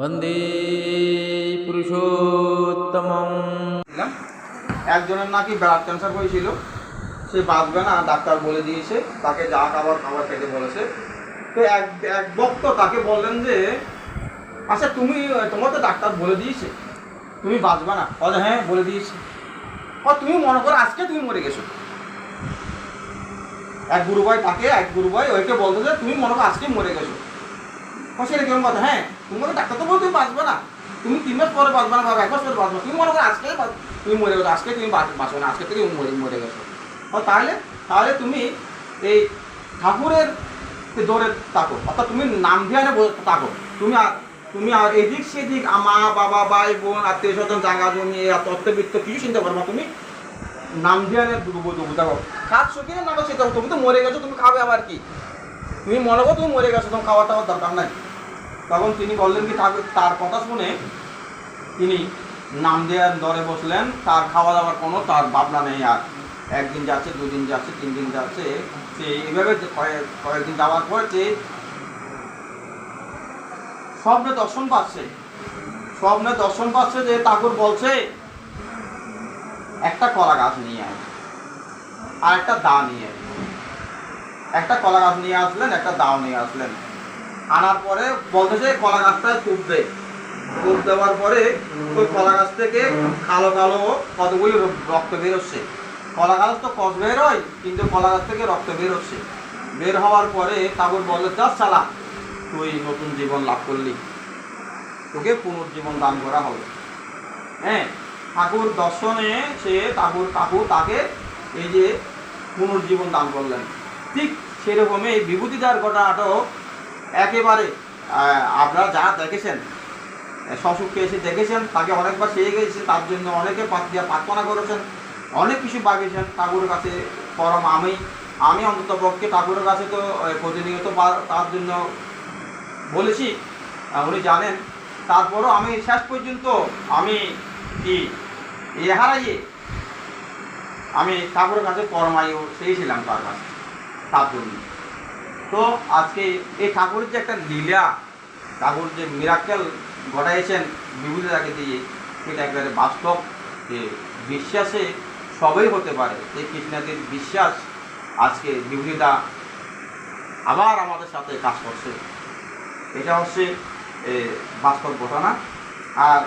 বন্দে পুরুষোত্তম একজনের নাকি blood cancer হয়েছিল, সে বাঁচবে না, ডাক্তার বলে দিয়েছে, তাকে যা খাবার খাবার খেতে বলেছে। তো এক এক ভক্ত তাকে বললেন যে আচ্ছা তুমি, তোমার তো ডাক্তার বলে দিয়েছে, তুমি বাঁচবে না। বলে হ্যাঁ বলে দিয়েছে। ও, তুমি মনে করো আজকে তুমি মরে গেছো? এক গুরু ভাই তাকে, এক গুরু ভাই ওইকে বলতো যে, তুমি মনে করো আজকে মরে গেছো। সেটা কেমন কথা? হ্যাঁ তোমাকে ডাক্তার তো বলে তুমি বাঁচবে না। তুমি তিন মাস পরে বাঁচবে না এক মাস পরে বাঁচবে তুমি মনে করো আজকে তুমি মরে গেছো, আজকে তুমি বাঁচ- বাঁচবে না, আজকে থেকে মরে মরে গেছো। তাহলে তাহলে তুমি এই ঠাকুরের দৌড়ে থাকো অর্থাৎ তুমি নাম ধ্যানে থাকো তুমি আর- তুমি আর এদিক সেদিক মা, বাবা, ভাই, বোন, আত্মীয় স্বজন, জায়গা জমি তত্ত্ববিত্ত কিছু চিন্তা করো না, তুমি নাম ধ্যানে দেখো কাজ শুকিয়ে না সেটা তুমি তো মরে গেছো, তুমি খাবে আবার কি? তুমি মনে করো তুমি মরে গেছো, তোমার খাওয়া টাওয়ার দরকার নাই। তখন তিনি বললেন কি, তার কথা শুনে তিনি নাম দেওয়ার দরে বসলেন। তার খাওয়া দাওয়ার কোনো তার ভাবনা নেই আর। একদিন যাচ্ছে, দুদিন যাচ্ছে তিন দিন যাচ্ছে। সে এইভাবে কয়েকদিন যাওয়ার পর সে স্বপ্নে দর্শন পাচ্ছে। স্বপ্নে দর্শন পাচ্ছে যে ঠাকুর বলছে, একটা কলা গাছ নিয়ে আয়। আর একটা দা নিয়ে একটা কলা গাছ নিয়ে আসলেন, একটা দাও নিয়ে আসলেন। আনার পরে বলতেছে কলা গাছটায় কূপ দে কূপ দেওয়ার পরে ওই কলা গাছ থেকে কালো কালো কতগুলি রক্ত বেরোচ্ছে কলা গাছ তো কষ বের হয়, কিন্তু কলা গাছ থেকে রক্ত বের হচ্ছে। বের হওয়ার পরে ঠাকুর বললে যা চালা তুই নতুন জীবন লাভ করলি। তোকে পুনর্জীবন দান করা হবে। হ্যাঁ ঠাকুর দর্শনে সে ঠাকুর ঠাকুর তাকে এই যে পুনর্জীবন দান করলেন। ঠিক সেরকমই বিভূতিদার ঘটনাটাও একেবারে আপনারা যা দেখেছেন সসুখকে এসে দেখেছেন, তাকে অনেকবার সেরে গেছে তার জন্য অনেকে পাতিয়া প্রার্থনা করেছেন, অনেক কিছু পাঠিয়েছেন ঠাকুরের কাছে পরম আমি আমি অন্তত পক্ষে ঠাকুরের কাছে তো প্রতিনিয়ত তার জন্য বলেছি উনি জানেন, তারপরও আমি শেষ পর্যন্ত আমি কি এ হারাইয়ে আমি ঠাকুরের কাছে পরমায়ু চেয়েছিলাম তার কাছে, তার জন্য। তো আজকে এই ঠাকুরের যে একটা লীলা, ঠাকুর যে মিরাক্কেল ঘটাইছেন বিভূতিদাকে দিয়ে, সেটা একেবারে বাস্তব যে বিশ্বাসে সবই হতে পারে। এই কৃষ্ণাদের বিশ্বাস আজকে বিভূতিদা আবার আমাদের সাথে কাজ করছে। এটা হচ্ছে বাস্তব ঘটনা। আর